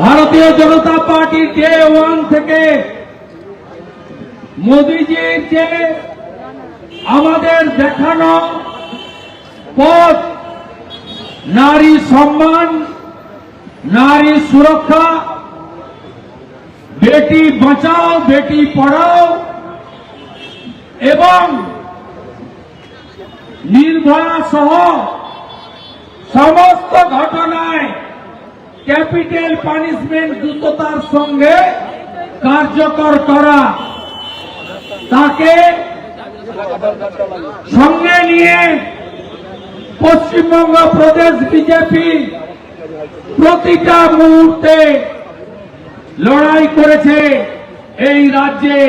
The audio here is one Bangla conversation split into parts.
ভারতীয় জনতা পার্টি ডে ওয়ান থেকে মোদীজির যে আমাদের দেখানো পথ, নারী সম্মান, নারী সুরক্ষা, বেটি বাঁচাও, বেটি পড়াও, এবং নির্ভয়া সহ সমস্ত ঘটনায় ক্যাপিটাল পানিশমেন্ট দ্রুততার সঙ্গে কার্যকর করা। তাকে সঙ্গে নিয়ে পশ্চিমবঙ্গ প্রদেশ বিজেপি প্রতিটা মুহূর্তে লড়াই করেছে এই রাজ্যে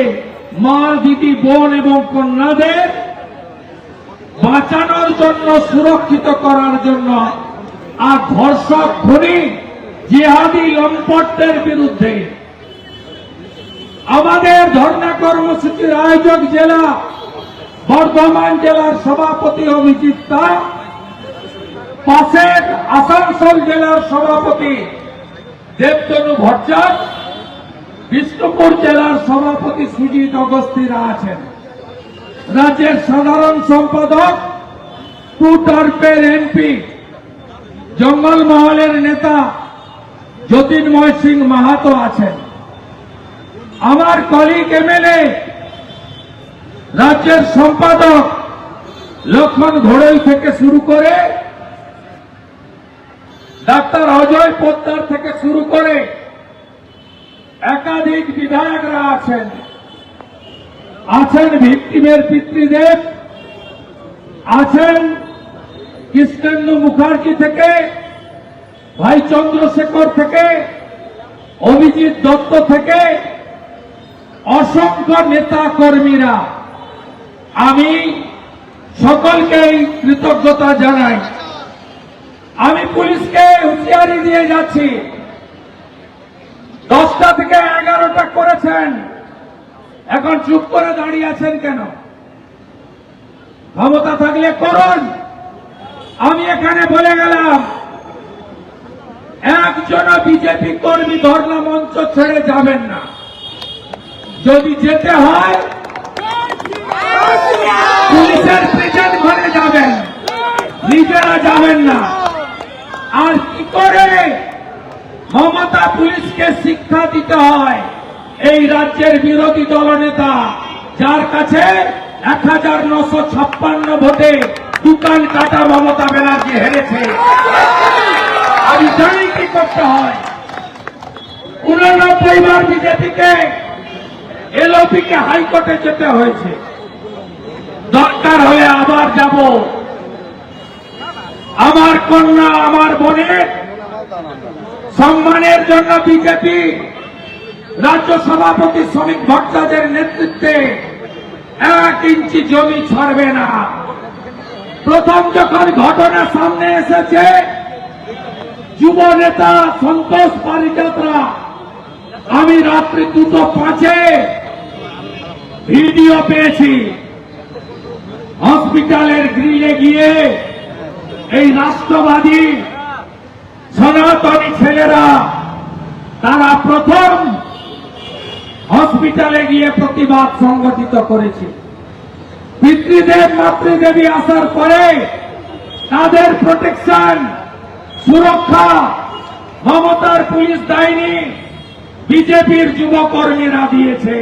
মা, দিদি, বোন এবং কন্যাদের বাঁচানোর জন্য, সুরক্ষিত করার জন্য। আর ধর্ষক খুনি জিহাদি লম্পটদের বিরুদ্ধে। আমাদের ধর্ণা কর্মসূচির আয়োজক জেলা, বর্ধমান জেলার সভাপতি অভিজিৎ দাস পাশের আসানসোল জেলার সভাপতি দেবতনু ভট্টাচ বিষ্ণুপুর জেলার সভাপতি সুজিত অগস্তিরা আছেন। রাজ্যের সাধারণ সম্পাদক টু টার্পের এমপি জঙ্গলমহলের নেতা জ্যোতির্ময় সিং মাহাতো আছেন। আমার কলিগ এমএলএ রাজ্যের সম্পাদক লক্ষ্মণ ঘোড়ই থেকে শুরু করে ডাক্তার অজয় পোদ্দার থেকে শুরু করে একাধিক বিধায়করা আছেন। আছেন ভিক্টিমের পিতৃদেব, আছেন কৃষ্ণেন্দু মুখার্জি থেকে ভাই চন্দ্রশেখর থেকে, অভিজিৎ দত্ত থেকে, অসংখ্য নেতা কর্মীরা। আমি সকলকেই কৃতজ্ঞতা জানাই। আমি পুলিশকে হুঁশিয়ারি দিয়ে যাচ্ছি। দশটা থেকে এগারোটা করেছেন। এখন চুপ করে দাঁড়িয়ে আছেন কেন? ক্ষমতা থাকলে করুন। আমি এখানে বলে গেলাম একজন বিজেপি কর্মী ধর্ণা মঞ্চ ছেড়ে যাবেন না। যদি যেতে হয়, পুলিশের প্রেজেন্ট ঘরে যাবেন। নিজেরা যাবেন না। আর কি করে মমতা পুলিশকে শিক্ষা দিতে হয়? এই রাজ্যের বিরোধী দলনেতা, যার কাছে এক হাজার নশো ছাপ্পান্ন ভোটে দোকান কাটা মমতা ব্যানার্জি হেরেছে। আমি জানি করতে হয়। উননব্বই বার বিজেপিকে এলওপিকে হাইকোর্টে যেতে হয়েছে। দরকার হলে আবার যাব। আমার কন্যা, আমার বোনের সম্মানের জন্য বিজেপি রাজ্য সভাপতি শ্রমিক ভট্টাচার্যের নেতৃত্বে এক ইঞ্চি জমি ছাড়বে না। প্রথম যখন ঘটনা সামনে এসেছে যুব নেতা সন্তোষ পারিজাতরা, আমি রাত্রি দুটো পাঁচে ভিডিও পেয়েছি। হসপিটালের গ্রিলে গিয়ে এই রাষ্ট্রবাদী সনাতনী ছেলেরা, তারা প্রথম হসপিটালে গিয়ে প্রতিবাদ সংগঠিত করেছে। পিতৃদেব, মাতৃদেবী আসার পরে তাদের প্রোটেকশন সুরক্ষা মমতার পুলিশ দেয়নি বিজেপির যুবকর্মীরা দিয়েছে।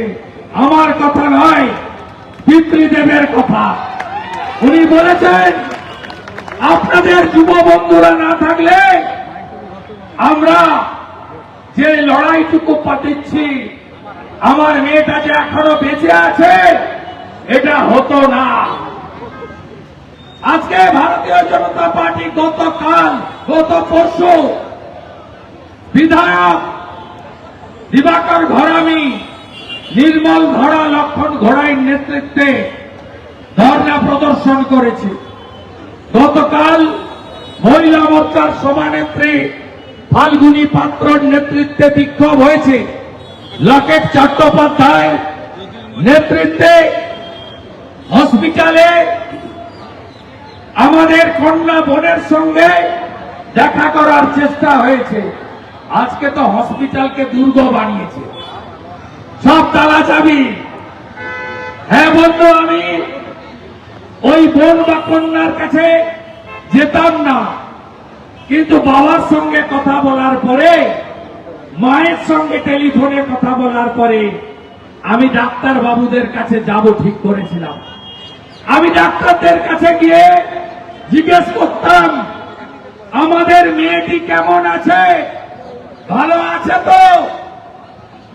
আমার কথা নয়, পিতৃদেবের কথা। উনি বলেছেন, আপনাদের যুব বন্ধুরা না থাকলে আমরা যে লড়াইটুকু পাঠিয়েছি আমার মেয়েটা যে এখনও বেঁচে আছে, এটা হতো না। আজকে ভারতীয় জনতা পার্টি গতকাল গত পরশু বিধায়ক দিবাকর ঘরামি নির্মল ধরা লক্ষণ ঘোড়াইয়ের নেতৃত্বে ধর্ণা প্রদর্শন করেছে। গতকাল মহিলা মোর্চার সভানেত্রী ফাল্গুনী পাত্রর নেতৃত্বে বিক্ষোভ হয়েছে। লকেট চট্টোপাধ্যায় নেতৃত্বে হসপিটালে আমাদের কন্যা বোনের সঙ্গে দেখা করার চেষ্টা হয়েছে। আজকে তো হসপিটালকে দুর্গ বানিয়েছে। সব তালা চাবি। হ্যাঁ বন্ধু, আমি ওই বোন বা কন্যার কাছে যেতাম না। কিন্তু বাবার সঙ্গে কথা বলার পরে, মায়ের সঙ্গে টেলিফোনে কথা বলার পরে, আমি ডাক্তার বাবুদের কাছে যাব ঠিক করেছিলাম। আমি ডাক্তারদের কাছে গিয়ে জিজ্ঞেস করতাম আমাদের মেয়েটি কেমন আছে? ভালো আছে তো?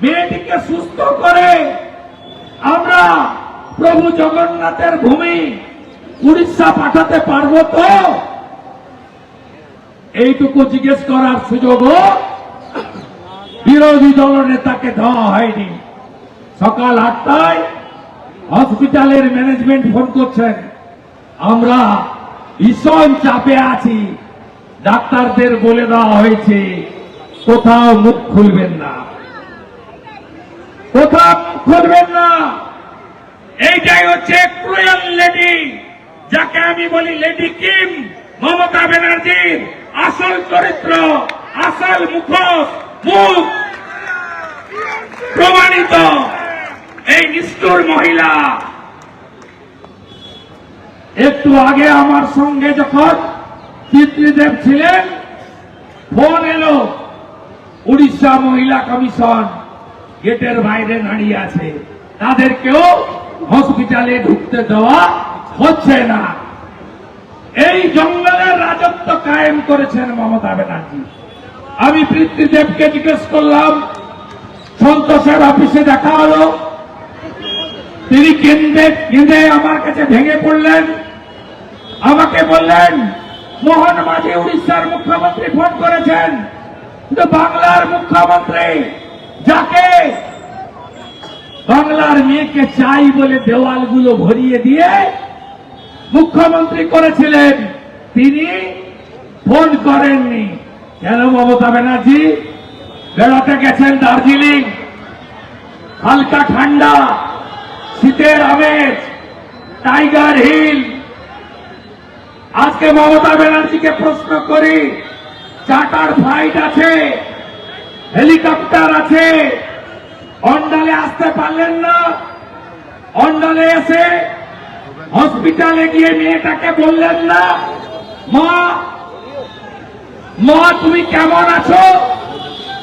মেয়েটিকে সুস্থ করে আমরা প্রভু জগন্নাথের ভূমি উড়িষ্যা পাঠাতে পারব তো? এইটুকু জিজ্ঞেস করার সুযোগও বিরোধী দল নেতাকে দেওয়া হয়নি। সকাল আটটায় হসপিটালের ম্যানেজমেন্ট ফোন করছেন, আমরা ভীষণ চাপে আছি। ডাক্তারদের বলে দেওয়া হয়েছে, কোথাও মুখ খুলবেন না। কোথাও মুখ খুলবেন না। এইটাই হচ্ছে ক্রুয়েল লেডি যাকে আমি বলি লেডি কিম মমতা ব্যানার্জির আসল চরিত্র, আসল মুখোশ, মুখ প্রমাণিত। এই নিষ্ঠুর মহিলা। একটু আগে আমার সঙ্গে যখন চিত্রদেব ছিলেন, ফোন এলো, উড়িষ্যা মহিলা কমিশন গেটের বাইরে দাঁড়িয়ে আছে। তাদেরকেও হসপিটালে ঢুকতে দেওয়া হচ্ছে না। এই জঙ্গলের রাজত্ব কায়েম করেছেন মমতা ব্যানার্জি। আমি পৃথ্বীদেবকে জিজ্ঞেস করলাম, সন্তোষের অফিসে দেখা হলো। তিনি কেন্দ্রে কেঁদে আমার কাছে ভেঙে পড়লেন। আমাকে বললেন মোহন মাঝি উড়িষ্যার মুখ্যমন্ত্রী ফোন করেছেন। কিন্তু বাংলার মুখ্যমন্ত্রী, যাকে বাংলার মেয়েকে চাই বলে দেওয়ালগুলো ভরিয়ে দিয়ে মুখ্যমন্ত্রী করেছিলেন, তিনি ফোন করেননি। কেন মমতা ব্যানার্জি? বেড়াতে গেছেন দার্জিলিং। হালকা ঠান্ডা, শীতের আমেজ, টাইগার হিল আজকে মমতা ব্যানার্জিকে প্রশ্ন করি চার্টার ফ্লাইট আছে, হেলিকপ্টার আছে, অন্ডালে আসতে পারলেন না, অন্ডালে এসে হসপিটালে গিয়ে মেয়েটাকে বললেন না, মা মা, তুমি কেমন আছো?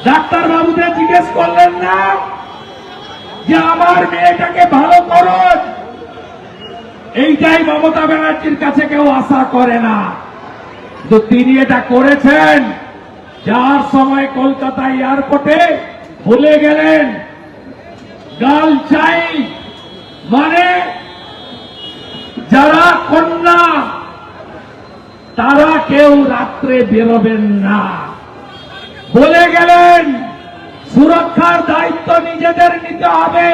ডাক্তার বাবুদের জিজ্ঞেস করলেন না, যে আমার মেয়েটাকে ভালো করুন। এইটাই মমতা ব্যানার্জির কাছে কেউ আশা করে না। তো তিনি এটা করেছেন, যার সময় কলকাতা এয়ারপোর্টে ভুলে গেলেন। গার্ল চাই মানে যারা কন্যা, তারা কেউ রাত্রে বেরোবেন না। বলে গেলেন, সুরক্ষার দায়িত্ব নিজেদের নিতে হবে।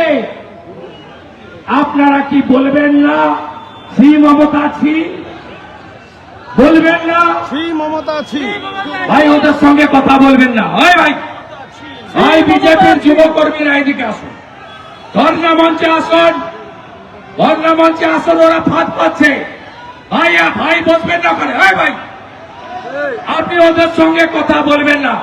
আপনারা কি বলবেন না? শ্রী মমতা ছি। বলবেন না? শ্রী মমতা ছি। ভাই ওদের সঙ্গে কথা বলবেন না। হয় ভাই। ভাই বিজেপির যুবকর্মীরা এদিকে আসুন। ধর্ণা মঞ্চে আসুন। ধর্ণা মঞ্চে আসুন ওরা ফাঁদ পাচ্ছে। ভাই ভাই বসবেন না করে হয় ভাই। আপনি ওদের সঙ্গে কথা বলবেন না।